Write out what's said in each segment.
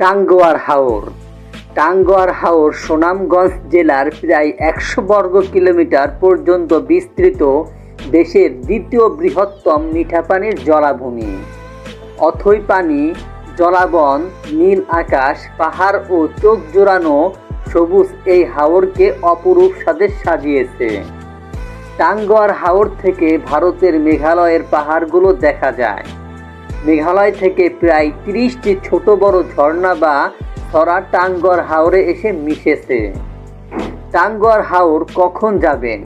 টাঙ্গুয়ার হাওর। টাঙ্গুয়ার হাওর সুনামগঞ্জ জেলার প্রায় একশো বর্গ কিলোমিটার পর্যন্ত বিস্তৃত দেশের দ্বিতীয় বৃহত্তম মিঠা পানির জলাভূমি। অথই পানি, জলাবন, নীল আকাশ, পাহাড় ও চোখ জোড়ানো সবুজ এই হাওরকে অপরূপ স্বাদে সাজিয়েছে। টাঙ্গুয়ার হাওর থেকে ভারতের মেঘালয়ের পাহাড়গুলো দেখা যায়। মেঘালয় থেকে প্রায় তিরিশটি ছোট বড় ঝর্ণা বা সরা টাঙ্গর হাওরে এসে মিশেছে। টাঙ্গর হাওর কখন যাবেন?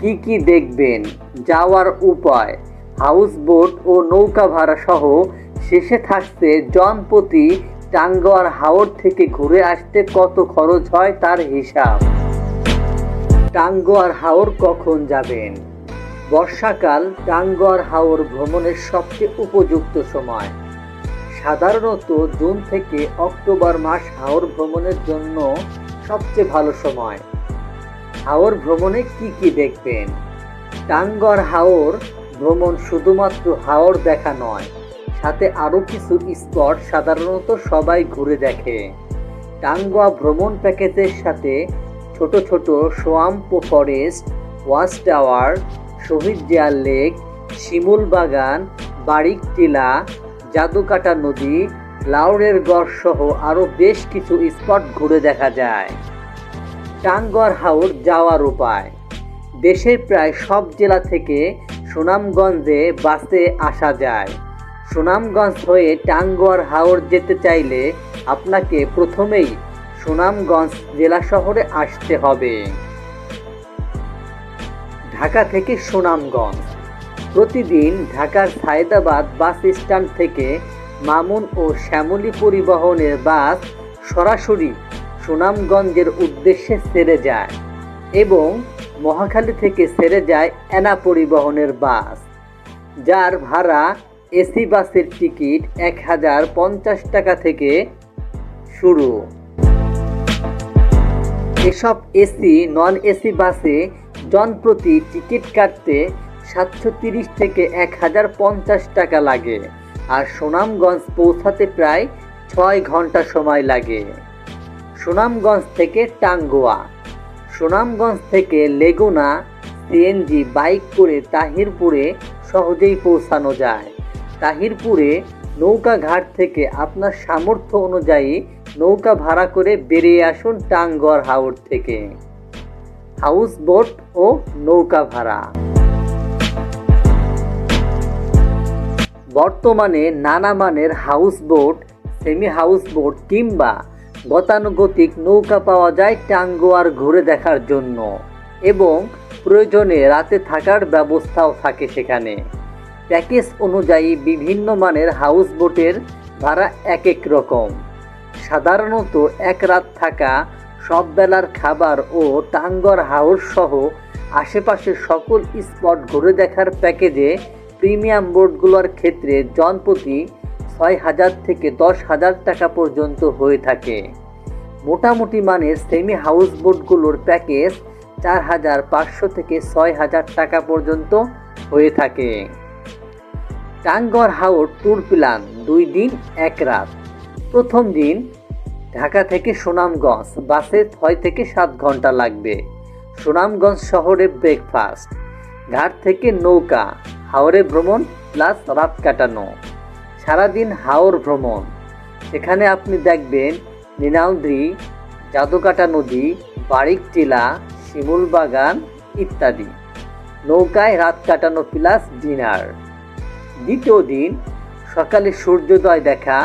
কি কি দেখবেন? যাওয়ার উপায়? হাউস বোট ও নৌকা ভাড়া সহ শেষে থাকছে জনপ্রতি টাঙ্গর হাওর থেকে ঘুরে আসতে কত খরচ হয় তার হিসাব। টাঙ্গুয়ার হাওর কখন যাবেন? বর্ষাকাল টাঙ্গুয়ার হাওর ভ্রমণের সবচেয়ে উপযুক্ত সময়। সাধারণত জুন থেকে অক্টোবর মাস হাওর ভ্রমণের জন্য সবচেয়ে ভালো সময়। হাওর ভ্রমণে কি কি দেখবেন? টাঙ্গর হাওর ভ্রমণ শুধুমাত্র হাওর দেখা নয়, সাথে আরও কিছু স্পট সাধারণত সবাই ঘুরে দেখে। টাঙ্গুয়া ভ্রমণ প্যাকেজের সাথে ছোট ছোট swamp forest, watch tower Shahid জিয়ার লেক, শিমুল বাগান, বারিক টিলা, জাদুকাটা নদী, লাউড়ের গড় সহ আরও বেশ কিছু স্পট ঘুরে দেখা যায়। টাঙ্গুয়ার হাওর যাওয়ার উপায়। দেশের প্রায় সব জেলা থেকে সুনামগঞ্জে বাসে আসা যায়। সুনামগঞ্জ হয়ে টাঙ্গর হাওর যেতে চাইলে আপনাকে প্রথমেই সুনামগঞ্জ জেলা শহরে আসতে হবে। ঢাকা থেকে সুনামগঞ্জ। প্রতিদিন ঢাকার সায়দাবাদ বাস স্ট্যান্ড থেকে মামুন ও শ্যামলী পরিবহনের বাস সরাসরি সুনামগঞ্জের উদ্দেশ্যে সেরে যায় এবং মহাখালী থেকে সেরে যায় এনা পরিবহনের বাস, যার ভাড়া এসি বাসের টিকিট এক হাজার পঞ্চাশ টাকা থেকে শুরু। এসব এসি, নন এসি বাসে জনপ্রতি টিকিট কাটতে সাতশো তিরিশ থেকে এক হাজার পঞ্চাশ টাকা লাগে আর সুনামগঞ্জ পৌঁছাতে প্রায় ছয় ঘণ্টা সময় লাগে। সুনামগঞ্জ থেকে টাঙ্গুয়া, সুনামগঞ্জ থেকে লেগুনা, সিএনজি, বাইক করে তাহিরপুরে সহজেই পৌঁছানো যায়। তাহিরপুরে নৌকা ঘাট থেকে আপনার সামর্থ্য অনুযায়ী নৌকা ভাড়া করে বেরিয়ে আসুন টাঙ্গর হাওর থেকে। হাউস বোট ও নৌকা ভাড়া। বর্তমানে নানা মানের house boat, semi house boat কিংবা গতানুগতিক নৌকা পাওয়া যায় টাঙ্গুয়ার ঘুরে দেখার জন্য এবং প্রয়োজনে রাতে থাকার ব্যবস্থাও থাকে সেখানে। প্যাকেজ অনুযায়ী বিভিন্ন মানের হাউস বোটের ভাড়া এক এক রকম। সাধারণত এক রাত থাকা সব বেলার খাবার ও টাঙ্গর হাউস সহ আশেপাশের সকল স্পট ঘুরে দেখার প্যাকেজে প্রিমিয়াম বোর্ডগুলোর ক্ষেত্রে জনপ্রতি ছয় হাজার থেকে দশ হাজার টাকা পর্যন্ত হয়ে থাকে। মোটামুটি মানের সেমি হাউস বোটগুলোর প্যাকেজ চার হাজার পাঁচশো থেকে ছয় হাজার টাকা পর্যন্ত হয়ে থাকে। টাঙ্গর হাওর ট্যুর প্ল্যান দুই দিন, এক রাত। প্রথম দিন ঢাকা থেকে সুনামগঞ্জ, বাসে ছয় থেকে সাত ঘণ্টা লাগবে। সুনামগঞ্জ শহরে ব্রেকফাস্ট ঘাট থেকে নৌকা, হাওরে ভ্রমণ প্লাস রাত কাটানো। সারাদিন হাওর ভ্রমণ। সেখানে আপনি দেখবেন নীনালদ্রি জাদুকাটা নদী, বারিক টিলা, শিমুল বাগান ইত্যাদি। নৌকায় রাত কাটানো প্লাস ডিনার দ্বিতীয় দিন সকালে সূর্যোদয় দেখা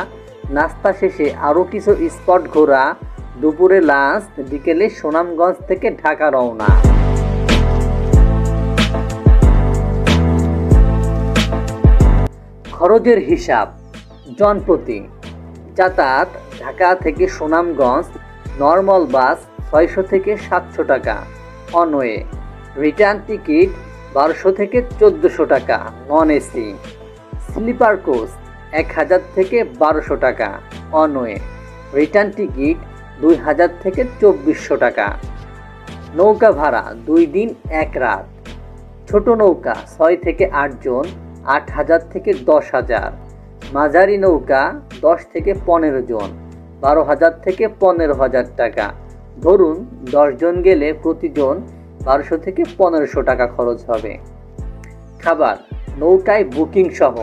নাস্তা শেষে আরও কিছু স্পট ঘোরা। দুপুরে লাঞ্চ বিকেলে সুনামগঞ্জ থেকে ঢাকা রওনা। খরচের হিসাব, জনপ্রতি। যাতায়াত, ঢাকা থেকে সুনামগঞ্জ নর্মাল বাস ছয়শো থেকে সাতশো টাকা। অনওয়ে রিটার্ন টিকিট বারোশো থেকে চোদ্দোশো টাকা নন এসি স্লিপার কোচ এক হাজার থেকে বারোশো টাকা। অনওয়ে রিটার্ন টিকিট দুই হাজার থেকে চব্বিশশো টাকা। নৌকা ভাড়া দুই দিন, এক রাত। ছোট নৌকা ছয় থেকে আটজন আট হাজার থেকে দশ হাজার। মাঝারি নৌকা দশ থেকে পনেরো জন, বারো হাজার থেকে পনেরো হাজার টাকা। ধরুন দশজন গেলে প্রতিজন বারোশো থেকে পনেরোশো টাকা খরচ হবে। খাবার, নৌকায় বুকিং সহ।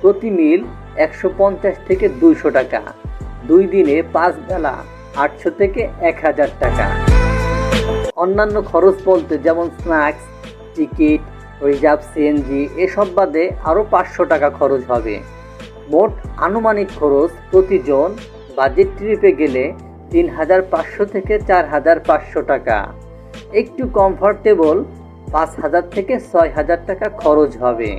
প্রতি মিল একশো পঞ্চাশ থেকে দুইশো টাকা। দুই দিনে পাঁচ বেলা আটশো থেকে এক হাজার টাকা। অন্যান্য খরচ বলতে যেমন স্ন্যাক্স, টিকিট, রিজার্ভ সিএনজি, এসব বাদে আরও পাঁচশো টাকা খরচ হবে। মোট আনুমানিক খরচ প্রতিজন বাজেট ট্রিপে গেলে তিন হাজার পাঁচশো থেকে চার হাজার পাঁচশো টাকা। একটু কমফোর্টেবল পাঁচ হাজার থেকে ছয় হাজার টাকা খরচ হবে।